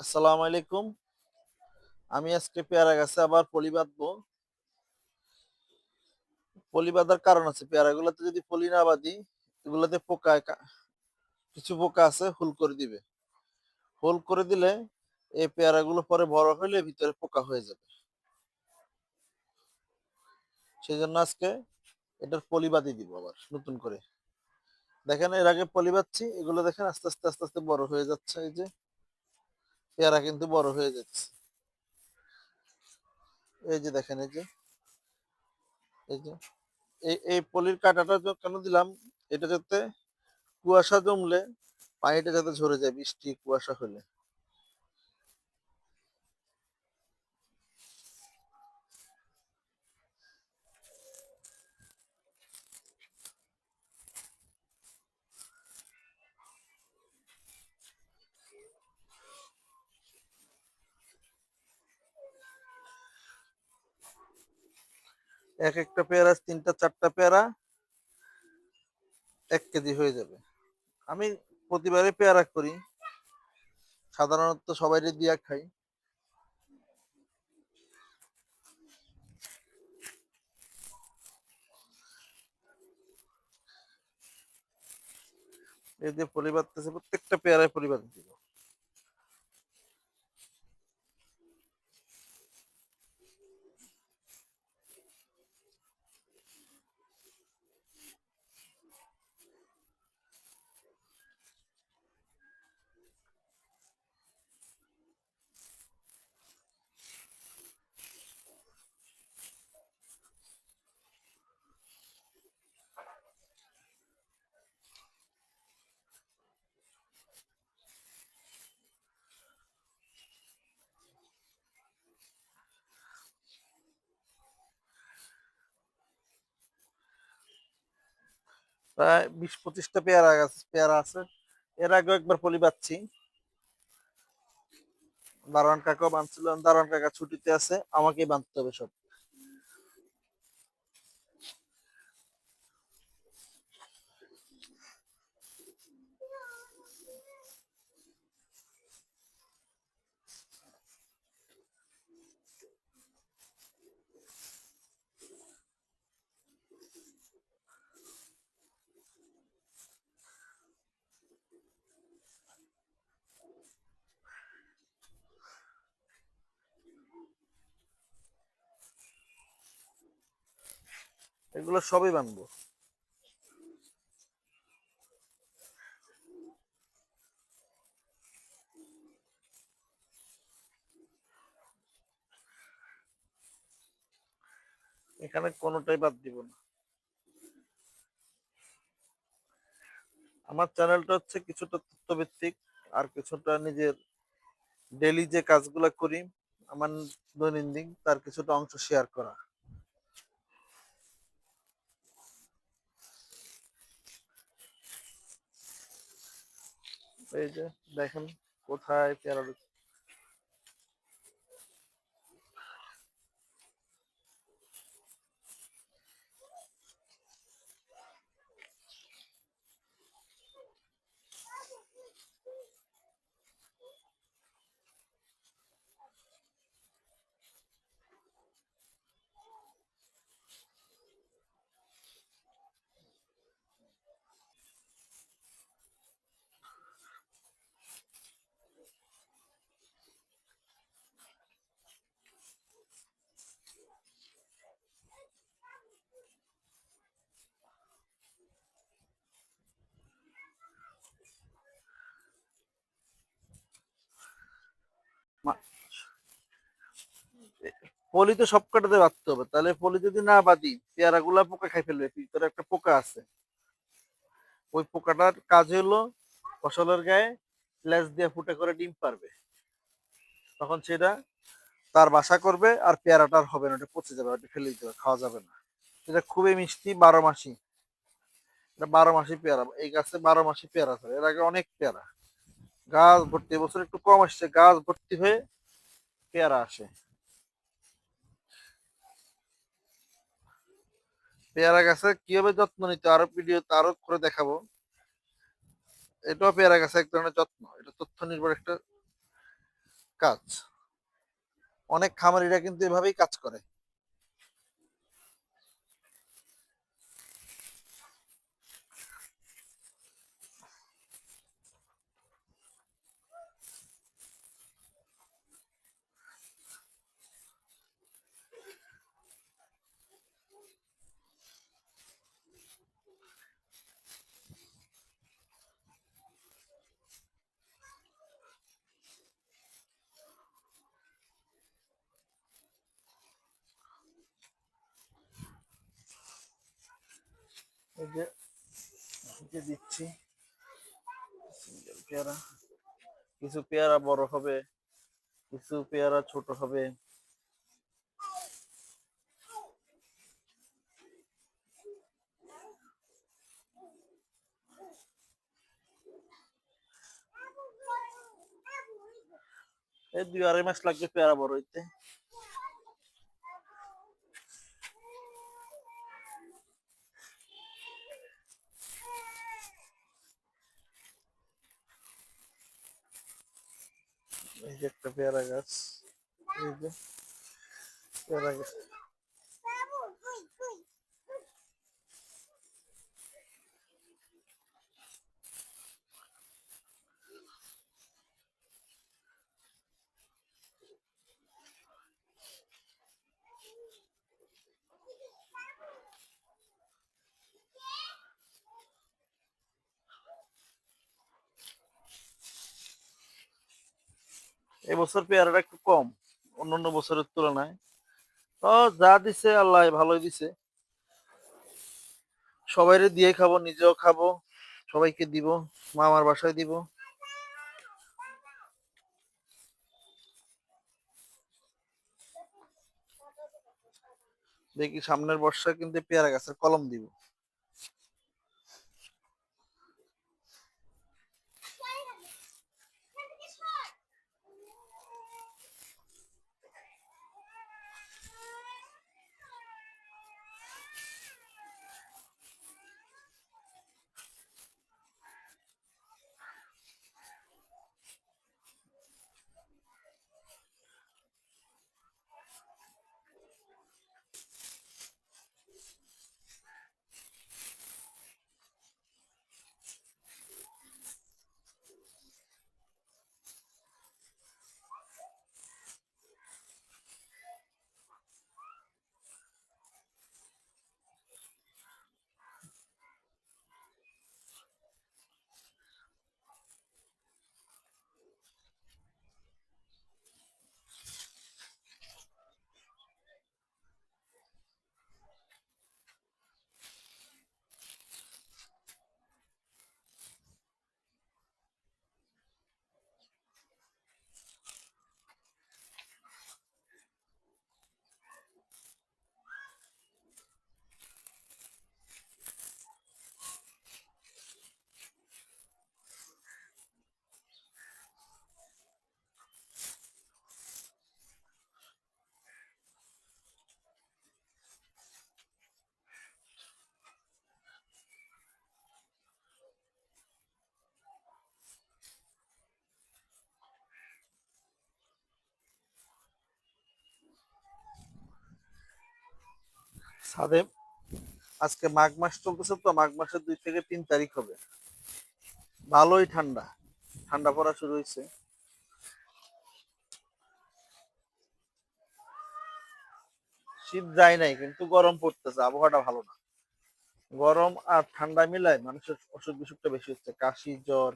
আসসালামু আলাইকুম। আমি আজকে পেয়ারা গাছে আবার পলি বাঁধবো। পলি বাঁধার কারণ আছে পেয়ারাগুলোতে যদি পলি না বাঁধি, এগুলোতে পোকা কিছু পোকা আছে, হুল করে দিবে। হুল করে দিলে এই পেয়ারাগুলো পরে বড় হলে ভিতরে পোকা হয়ে যাবে। সেই জন্য আজকে এটার পলি বাঁধি দিব আবার, নতুন করে। দেখেন, এর আগে পলি বাঁধছি, এগুলো দেখেন আস্তে আস্তে আস্তে আস্তে বড় হয়ে যাচ্ছে এই যে। পেয়ারা কিন্তু বড় হয়ে যাচ্ছে। এই যে দেখেন, এই যে এই যে, এই এই পলির কাঁটাটা কেন দিলাম, এটা যাতে কুয়াশা জমলে পানিটা যাতে ঝরে যায়, বৃষ্টি, কুয়াশা হলে। এক একটা পেয়ারা, তিনটা, চারটা পেয়ারা, এক কেজি হয়ে যাবে। আমি প্রতিবারে পেয়ারা করি। সাধারণত সবাই দিয়া খাই। এই যে পরিবার প্রত্যেকটা পেয়ারায় পরিবার দিব। প্রায় বিশ পঁচিশটা পেয়ারা গাছ পেয়ারা আছে। এর আগে একবার পলি পাচ্ছি দারোয়ান কাকাও বাঁধছিল, দারোয়ান কাকা ছুটিতে আছে, আমাকেই বাঁধতে হবে সব। এগুলো সবই বানবো এখানে কোনোটাই বাদ দিব না। আমার চ্যানেলটা হচ্ছে কিছুটা তথ্যভিত্তিক, আর কিছুটা নিজের ডেলি যে কাজগুলো করি, আমার দৈনন্দিন, তার কিছুটা অংশ শেয়ার করা। এই যে দেখেন কোথায় পেয়ারা পলি তো সব কাটাতে বাঁধতে হবে। তাহলে পলি যদি না বাঁধি পেয়ারা গুলা পোকা খাই ফেলবে, ভিতরে একটা পোকা আছে। ওই পোকাটার কাজ হলো ফসলের গায়ে লেজ দিয়ে ফুটে করে ডিম পারবে তখন সেটা তার বাসা করবে আর পেয়ারাটার হবে না, ওটা পচে যাবে, ওটা ফেলে দিতে হবে, খাওয়া যাবে না। এটা খুবই মিষ্টি, বারো মাসি। এটা বারো মাসি পেয়ারা, এই গাছে বারো মাসি পেয়ারা ধরে, এর আগে অনেক পেয়ারা। গাছ ভর্তি এবছর একটু কম আসছে, গাছ ভর্তি হয়ে পেয়ারা আসে। পেয়ারা গাছে কীভাবে যত্ন নিতে আরও ভিডিও আরও করে দেখাবো। এটাও পেয়ারা গাছে এক ধরনের যত্ন। এটা তথ্য নির্ভর একটা কাজ। অনেক খামারিরা কিন্তু এভাবেই কাজ করে। এই যে দিচ্ছি। পেয়ারা। কিছু পেয়ারা বড় হবে, কিছু পেয়ারা ছোট হবে। এই দুই আড়াই মাস লাগবে পেয়ারা বড় হইতে এই যে একটা পেয়ারা গাছ। এই যে পেয়ারা গাছ। এবছর পেয়ারাটা একটু কম, অন্যান্য বছরের তুলনায়। তো যা দিছে আল্লাহ ভালোই দিছে। সবাইরে দিয়ে খাব, নিজেও খাব, সবাইকে দিব, মামার বাসায় দিব। দেখি সামনের বর্ষায় কিন্তু পেয়ারা গাছের কলম দিব। ছাদে। আজকে মাঘ মাস চলতেছে তো, মাঘ মাসের দুই থেকে তিন তারিখ হবে। ভালোই ঠান্ডা। ঠান্ডা পড়া শুরু হয়েছে। শীত যায় নাই, কিন্তু গরম পড়তেছে। আবহাওয়াটা ভালো না। গরম আর ঠান্ডা মিলায় মানুষের অসুখ বিসুখটা বেশি হচ্ছে। কাশি, জ্বর,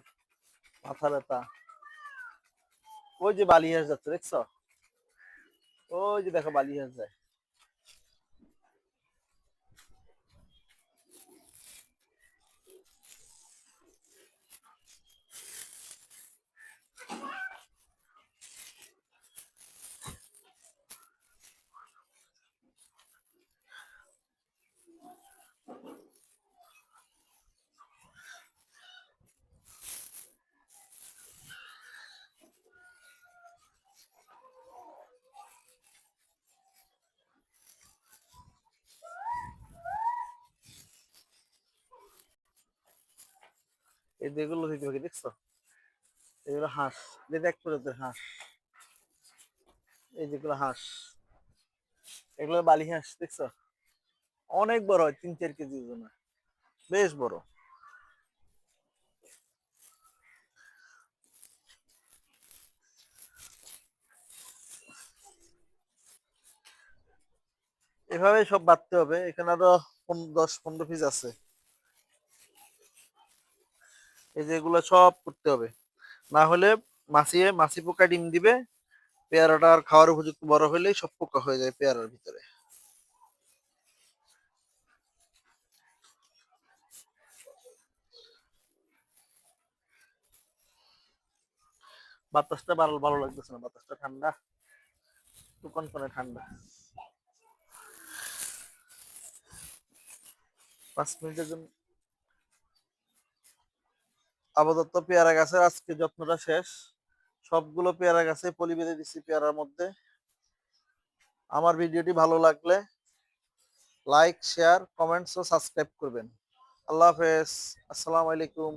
মাথা ব্যথা। ওই যে বালি বালিহাস যাচ্ছে, দেখছ? ওই যে দেখো বালি বালিহাস যায়। এই যেগুলো দিতে পারি দেখছ? এগুলো হাঁস যে এক প্রজাতির হাঁস। এই যেগুলো হাঁস। এগুলো বালি হাঁস, দেখছ? অনেক বড় হয়, তিন চার কেজি ওজন। বেশ বড়। এভাবে সব বাঁধতে হবে। এখানে আরও দশ পনেরো পিস আছে। এই যে এগুলো সব করতে হবে। না হলে মাছিয়ে, মাছি পোকা ডিম দিবে, পেয়ারাটা আর খাওয়ার উপযুক্ত বড় হলেই সব পোকা হয়ে যায় পেয়ারার ভিতরে। বাতাসটা ভালো ভালো লাগতেছে না, বাতাসটা ঠান্ডা। দোকান করে ঠান্ডা। পাঁচ মিনিটের জন্য আপাতত পেয়ারা গাছের আজকে যত্নটা শেষ। সবগুলো পেয়ারা গাছে পলি বেঁধে দিচ্ছি পেয়ারার মধ্যে। আমার ভিডিওটি ভালো লাগলে লাইক, শেয়ার, কমেন্টস ও সাবস্ক্রাইব করবেন। আল্লাহ হাফেজ। আসসালামু আলাইকুম।